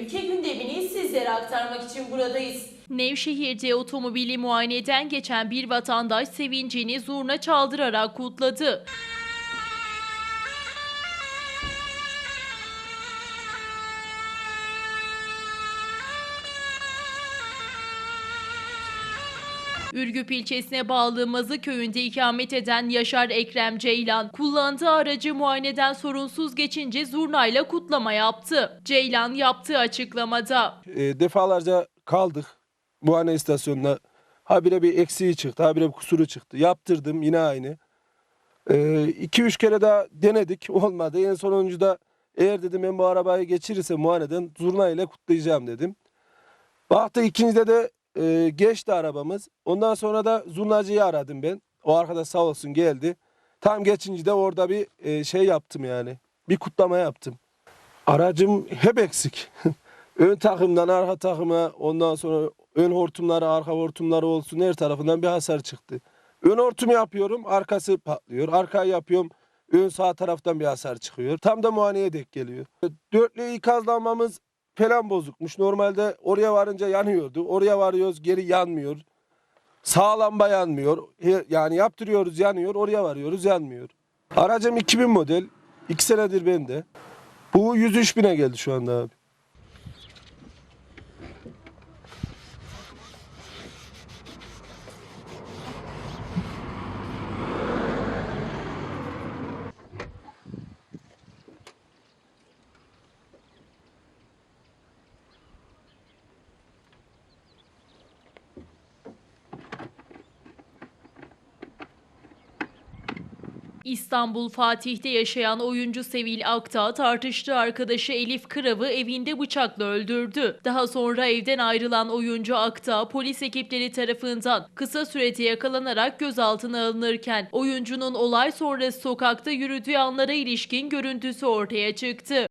Ülke gündemini sizlere aktarmak için buradayız. Nevşehir'de otomobili muayeneden geçen bir vatandaş sevincini zurna çaldırarak kutladı. Ürgüp ilçesine bağlı Mazı köyünde ikamet eden Yaşar Ekrem Ceylan, kullandığı aracı muayeneden sorunsuz geçince zurnayla kutlama yaptı. Ceylan yaptığı açıklamada, E, defalarca kaldık muayene istasyonuna. Habire bir eksiği çıktı, habire bir kusuru çıktı. Yaptırdım yine aynı. 2-3 kere daha denedik olmadı. En sonuncuda eğer dedim ben bu arabayı geçirirsem muayeneden zurna ile kutlayacağım dedim. Baktı ikincide de e, geçti arabamız. Ondan sonra da zurnacıyı aradım ben. O arkadaş sağ olsun geldi. Tam geçince de orada bir e, şey yaptım yani. Bir kutlama yaptım. Aracım hep eksik. ön takımdan arka takıma ondan sonra ön hortumları arka hortumları olsun her tarafından bir hasar çıktı. Ön hortum yapıyorum arkası patlıyor. Arkayı yapıyorum ön sağ taraftan bir hasar çıkıyor. Tam da muayeneye denk geliyor. Dörtlü ikazlanmamız falan bozukmuş. Normalde oraya varınca yanıyordu. Oraya varıyoruz geri yanmıyor. Sağ lamba yanmıyor. Yani yaptırıyoruz yanıyor. Oraya varıyoruz yanmıyor. Aracım 2000 model. 2 senedir bende. Bu 103 bine geldi şu anda abi. İstanbul Fatih'te yaşayan oyuncu Sevil Akta tartıştığı arkadaşı Elif Kırav'ı evinde bıçakla öldürdü. Daha sonra evden ayrılan oyuncu Akta polis ekipleri tarafından kısa sürede yakalanarak gözaltına alınırken oyuncunun olay sonrası sokakta yürüdüğü anlara ilişkin görüntüsü ortaya çıktı.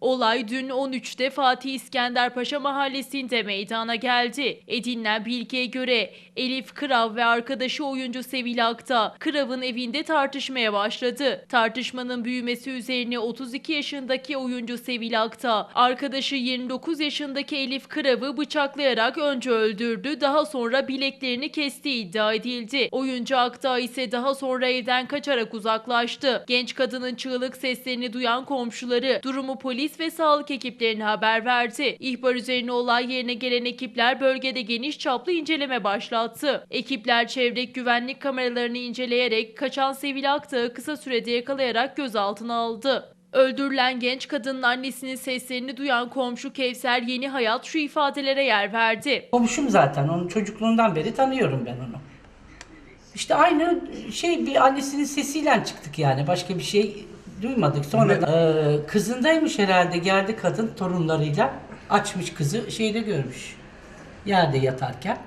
Olay dün 13'te Fatih İskender Paşa mahallesinde meydana geldi. Edinilen bilgiye göre Elif Kırav ve arkadaşı oyuncu Sevil Akta Kırav'ın evinde tartışmaya başladı. Tartışmanın büyümesi üzerine 32 yaşındaki oyuncu Sevil Akta arkadaşı 29 yaşındaki Elif Kırav'ı bıçaklayarak önce öldürdü daha sonra bileklerini kestiği iddia edildi. Oyuncu Akta ise daha sonra evden kaçarak uzaklaştı. Genç kadının çığlık seslerini duyan komşuları durumu polis ve sağlık ekiplerine haber verdi. İhbar üzerine olay yerine gelen ekipler bölgede geniş çaplı inceleme başlattı. Ekipler çevre güvenlik kameralarını inceleyerek kaçan Sevil Aktağı kısa sürede yakalayarak gözaltına aldı. Öldürülen genç kadının annesinin seslerini duyan komşu Kevser Yeni Hayat şu ifadelere yer verdi. Komşum zaten. Onun çocukluğundan beri tanıyorum ben onu. İşte aynı şey bir annesinin sesiyle çıktık yani. Başka bir şey duymadık. Sonra da e, kızındaymış herhalde. Geldi kadın torunlarıyla. Açmış kızı şeyde görmüş. Yerde yatarken.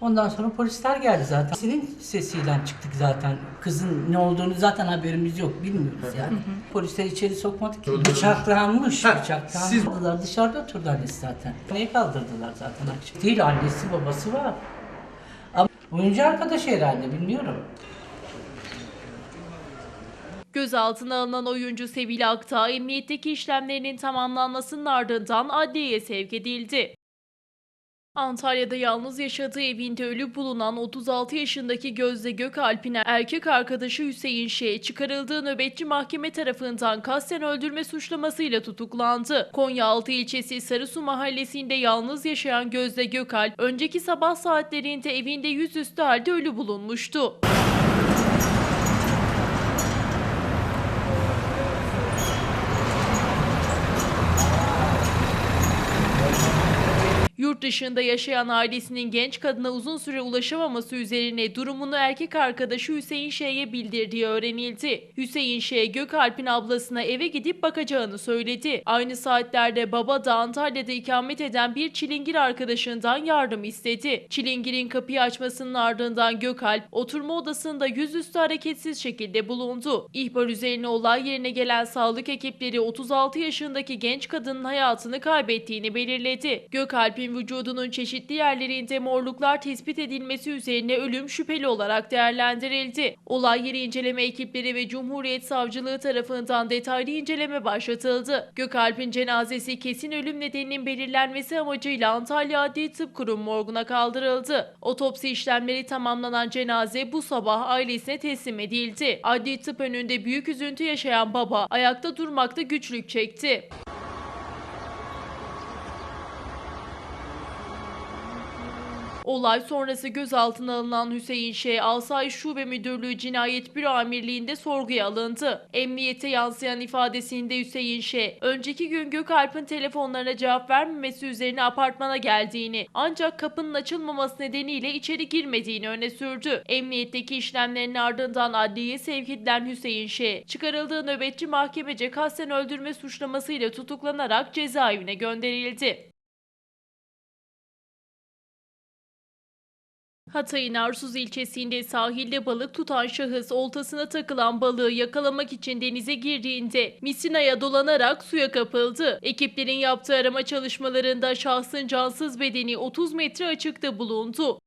Ondan sonra polisler geldi zaten. Senin sesiyle çıktık zaten. Kızın ne olduğunu zaten haberimiz yok. Bilmiyoruz yani. Polisler içeri sokmadı ki. Bıçaklanmış. Bıçaklanmış. Dışarıda oturdu annesi zaten. Neye kaldırdılar zaten akşam. Değil annesi babası var. Ama oyuncu arkadaşı herhalde bilmiyorum. Gözaltına alınan oyuncu Sevil Aktağ emniyetteki işlemlerinin tamamlanmasının ardından adliyeye sevk edildi. Antalya'da yalnız yaşadığı evinde ölü bulunan 36 yaşındaki Gözde Gökalp'in erkek arkadaşı Hüseyin Şe çıkarıldığı nöbetçi mahkeme tarafından kasten öldürme suçlamasıyla tutuklandı. Konyaaltı ilçesi Sarısu mahallesinde yalnız yaşayan Gözde Gökalp önceki sabah saatlerinde evinde yüzüstü halde ölü bulunmuştu. Yurt dışında yaşayan ailesinin genç kadına uzun süre ulaşamaması üzerine durumunu erkek arkadaşı Hüseyin Şey'e bildirdiği öğrenildi. Hüseyin Şey, Gökalp'in ablasına eve gidip bakacağını söyledi. Aynı saatlerde baba da Antalya'da ikamet eden bir çilingir arkadaşından yardım istedi. Çilingir'in kapıyı açmasının ardından Gökalp oturma odasında yüzüstü hareketsiz şekilde bulundu. İhbar üzerine olay yerine gelen sağlık ekipleri 36 yaşındaki genç kadının hayatını kaybettiğini belirledi. Gökalp'in vücudunun çeşitli yerlerinde morluklar tespit edilmesi üzerine ölüm şüpheli olarak değerlendirildi. Olay yeri inceleme ekipleri ve Cumhuriyet Savcılığı tarafından detaylı inceleme başlatıldı. Gökalp'in cenazesi kesin ölüm nedeninin belirlenmesi amacıyla Antalya Adli Tıp Kurum morguna kaldırıldı. Otopsi işlemleri tamamlanan cenaze bu sabah ailesine teslim edildi. Adli tıp önünde büyük üzüntü yaşayan baba ayakta durmakta güçlük çekti. Olay sonrası gözaltına alınan Hüseyin Ş. Asayiş Şube Müdürlüğü Cinayet Büro Amirliği'nde sorguya alındı. Emniyete yansıyan ifadesinde Hüseyin Ş. önceki gün Gökalp'in telefonlarına cevap vermemesi üzerine apartmana geldiğini ancak kapının açılmaması nedeniyle içeri girmediğini öne sürdü. Emniyetteki işlemlerin ardından adliyeye sevk edilen Hüseyin Ş. çıkarıldığı nöbetçi mahkemece kasten öldürme suçlamasıyla tutuklanarak cezaevine gönderildi. Hatay'ın Arsuz ilçesinde sahilde balık tutan şahıs oltasına takılan balığı yakalamak için denize girdiğinde misinaya dolanarak suya kapıldı. Ekiplerin yaptığı arama çalışmalarında şahsın cansız bedeni 30 metre açıkta bulundu.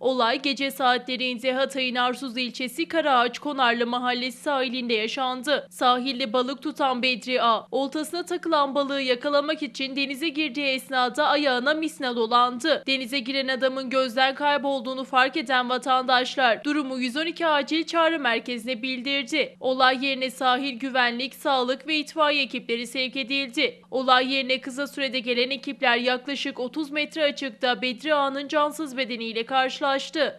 Olay gece saatlerinde Hatay'ın Arsuz ilçesi Karaağaç Konarlı mahallesi sahilinde yaşandı. Sahilde balık tutan Bedri A, oltasına takılan balığı yakalamak için denize girdiği esnada ayağına misna dolandı. Denize giren adamın gözden kaybolduğunu fark eden vatandaşlar durumu 112 acil çağrı merkezine bildirdi. Olay yerine sahil güvenlik, sağlık ve itfaiye ekipleri sevk edildi. Olay yerine kısa sürede gelen ekipler yaklaşık 30 metre açıkta Bedri A'nın cansız bedeniyle karşılaştı.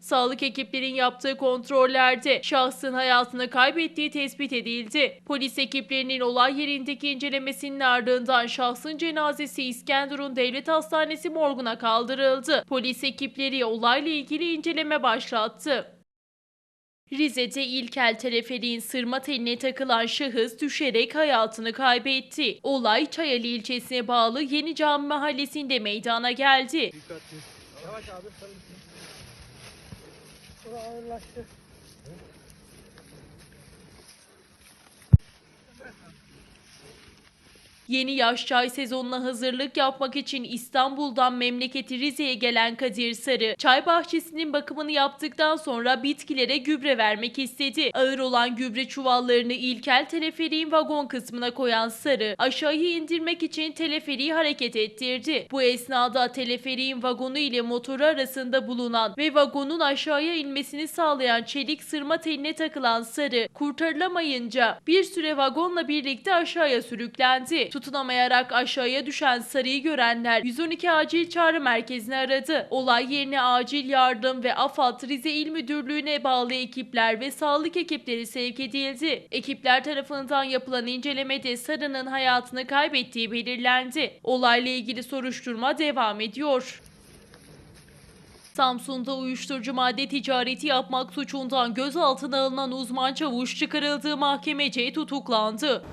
Sağlık ekiplerin yaptığı kontrollerde şahsın hayatını kaybettiği tespit edildi. Polis ekiplerinin olay yerindeki incelemesinin ardından şahsın cenazesi İskenderun Devlet Hastanesi morguna kaldırıldı. Polis ekipleri olayla ilgili inceleme başlattı. Rize'de İlkel teleferiğin sırma teline takılan şahıs düşerek hayatını kaybetti. Olay Çayeli ilçesine bağlı Yeni Cami mahallesinde meydana geldi. Yeni yaş çay sezonuna hazırlık yapmak için İstanbul'dan memleketi Rize'ye gelen Kadir Sarı, çay bahçesinin bakımını yaptıktan sonra bitkilere gübre vermek istedi. Ağır olan gübre çuvallarını ilkel teleferiğin vagon kısmına koyan Sarı, aşağıya indirmek için teleferiği hareket ettirdi. Bu esnada teleferiğin vagonu ile motoru arasında bulunan ve vagonun aşağıya inmesini sağlayan çelik sırma teline takılan Sarı, kurtarılamayınca bir süre vagonla birlikte aşağıya sürüklendi. Tutunamayarak aşağıya düşen Sarı'yı görenler 112 acil çağrı merkezini aradı. Olay yerine acil yardım ve AFAD Rize İl Müdürlüğü'ne bağlı ekipler ve sağlık ekipleri sevk edildi. Ekipler tarafından yapılan incelemede Sarı'nın hayatını kaybettiği belirlendi. Olayla ilgili soruşturma devam ediyor. Samsun'da uyuşturucu madde ticareti yapmak suçundan gözaltına alınan uzman çavuş çıkarıldığı mahkemece tutuklandı.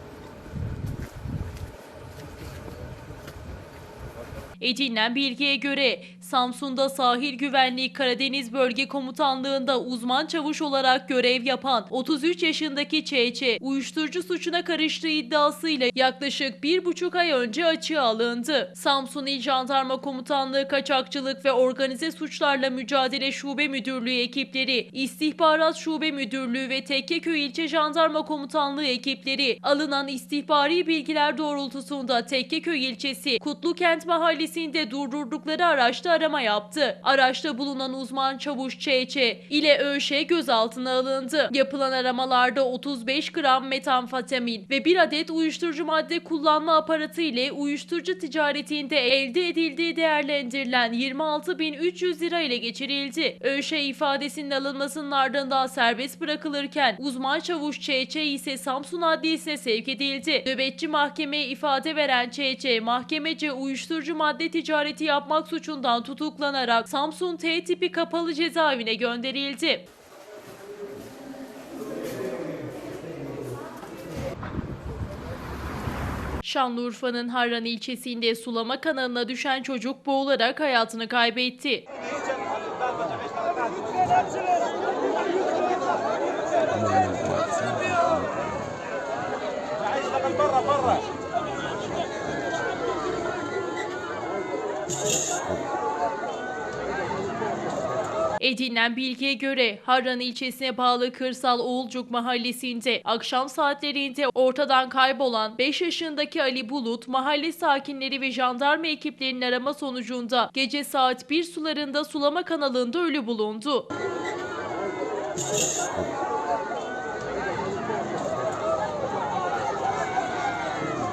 Edinilen bilgiye göre Samsun'da Sahil Güvenliği Karadeniz Bölge Komutanlığı'nda uzman çavuş olarak görev yapan 33 yaşındaki ÇÇ uyuşturucu suçuna karıştığı iddiasıyla yaklaşık bir buçuk ay önce açığa alındı. Samsun İl Jandarma Komutanlığı Kaçakçılık ve Organize Suçlarla Mücadele Şube Müdürlüğü ekipleri, İstihbarat Şube Müdürlüğü ve Tekkeköy İlçe Jandarma Komutanlığı ekipleri alınan istihbari bilgiler doğrultusunda Tekkeköy ilçesi Kutlukent Mahallesi'nde durdurdukları araçta arama yaptı. Araçta bulunan uzman çavuş ÇÇ ile ÖŞ gözaltına alındı. Yapılan aramalarda 35 gram metamfetamin ve bir adet uyuşturucu madde kullanma aparatı ile uyuşturucu ticaretinde elde edildiği değerlendirilen 26.300 lira ile geçirildi. ÖŞ ifadesinin alınmasının ardından serbest bırakılırken uzman çavuş ÇÇ ise Samsun Adliyesi'ne sevk edildi. Nöbetçi mahkemeye ifade veren ÇÇ mahkemece uyuşturucu madde ticareti yapmak suçundan tutuklanarak Samsun T tipi kapalı cezaevine gönderildi. Şanlıurfa'nın Harran ilçesinde sulama kanalına düşen çocuk boğularak hayatını kaybetti. Edinilen bilgiye göre Harran ilçesine bağlı Kırsal Oğulcuk mahallesinde akşam saatlerinde ortadan kaybolan 5 yaşındaki Ali Bulut mahalle sakinleri ve jandarma ekiplerinin arama sonucunda gece saat 1 sularında sulama kanalında ölü bulundu.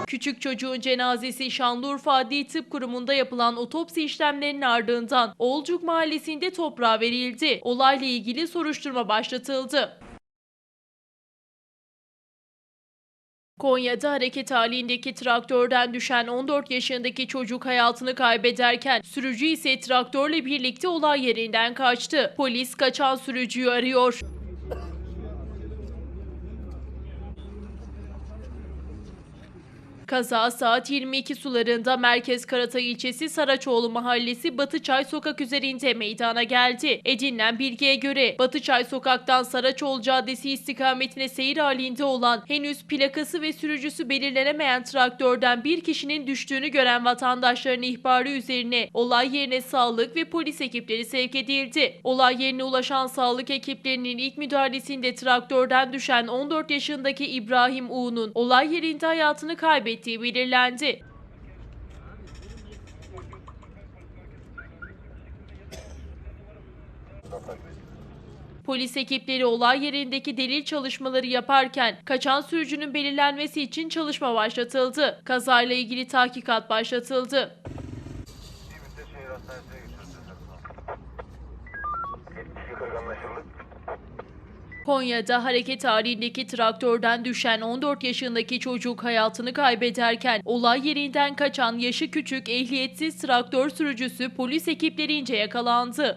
Küçük çocuğun cenazesi Şanlıurfa Adli Tıp Kurumu'nda yapılan otopsi işlemlerinin ardından Oğulcuk Mahallesi'nde toprağa verildi. Olayla ilgili soruşturma başlatıldı. Konya'da hareket halindeki traktörden düşen 14 yaşındaki çocuk hayatını kaybederken sürücü ise traktörle birlikte olay yerinden kaçtı. Polis kaçan sürücüyü arıyor. Kaza saat 22 sularında Merkez Karatay ilçesi Saraçoğlu mahallesi Batıçay sokak üzerinde meydana geldi. Edinilen bilgiye göre Batıçay sokaktan Saraçoğlu Caddesi istikametine seyir halinde olan henüz plakası ve sürücüsü belirlenemeyen traktörden bir kişinin düştüğünü gören vatandaşların ihbarı üzerine olay yerine sağlık ve polis ekipleri sevk edildi. Olay yerine ulaşan sağlık ekiplerinin ilk müdahalesinde traktörden düşen 14 yaşındaki İbrahim U'nun olay yerinde hayatını kaybettiği belirlendi. Polis ekipleri olay yerindeki delil çalışmaları yaparken kaçan sürücünün belirlenmesi için çalışma başlatıldı. Kazayla ilgili tahkikat başlatıldı. Konya'da hareket halindeki traktörden düşen 14 yaşındaki çocuk hayatını kaybederken olay yerinden kaçan yaşı küçük ehliyetsiz traktör sürücüsü polis ekiplerince yakalandı.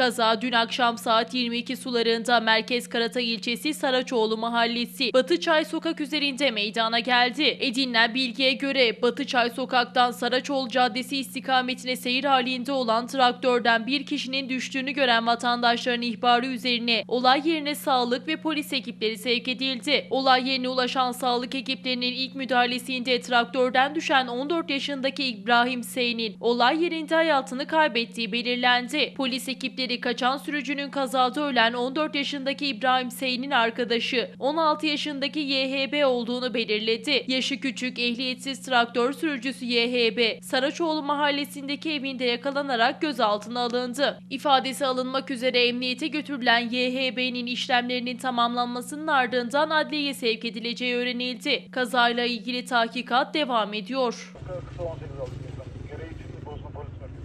Kaza dün akşam saat 22 sularında Merkez Karatay ilçesi Saraçoğlu mahallesi Batıçay sokak üzerinde meydana geldi. Edinilen bilgiye göre Batıçay sokaktan Saraçoğlu Caddesi istikametine seyir halinde olan traktörden bir kişinin düştüğünü gören vatandaşların ihbarı üzerine olay yerine sağlık ve polis ekipleri sevk edildi. Olay yerine ulaşan sağlık ekiplerinin ilk müdahalesinde traktörden düşen 14 yaşındaki İbrahim Sey'nin olay yerinde hayatını kaybettiği belirlendi. Polis ekipleri kaçan sürücünün kazada ölen 14 yaşındaki İbrahim Sey'nin arkadaşı 16 yaşındaki YHB olduğunu belirledi. Yaşı küçük ehliyetsiz traktör sürücüsü YHB Saraçoğlu mahallesindeki evinde yakalanarak gözaltına alındı. İfadesi alınmak üzere emniyete götürülen YHB'nin işlemlerinin tamamlanmasının ardından adliyeye sevk edileceği öğrenildi. Kazayla ilgili tahkikat devam ediyor. Kısa 18 aldı. Gereği için Bosna Polis Merkezi.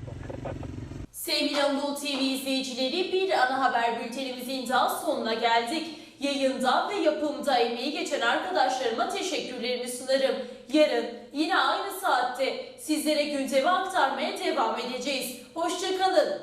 Sevgili Anadolu TV izleyicileri bir ana haber bültenimizin daha sonuna geldik. Yayında ve yapımda emeği geçen arkadaşlarıma teşekkürlerimi sunarım. Yarın yine aynı saatte sizlere gündemi aktarmaya devam edeceğiz. Hoşçakalın.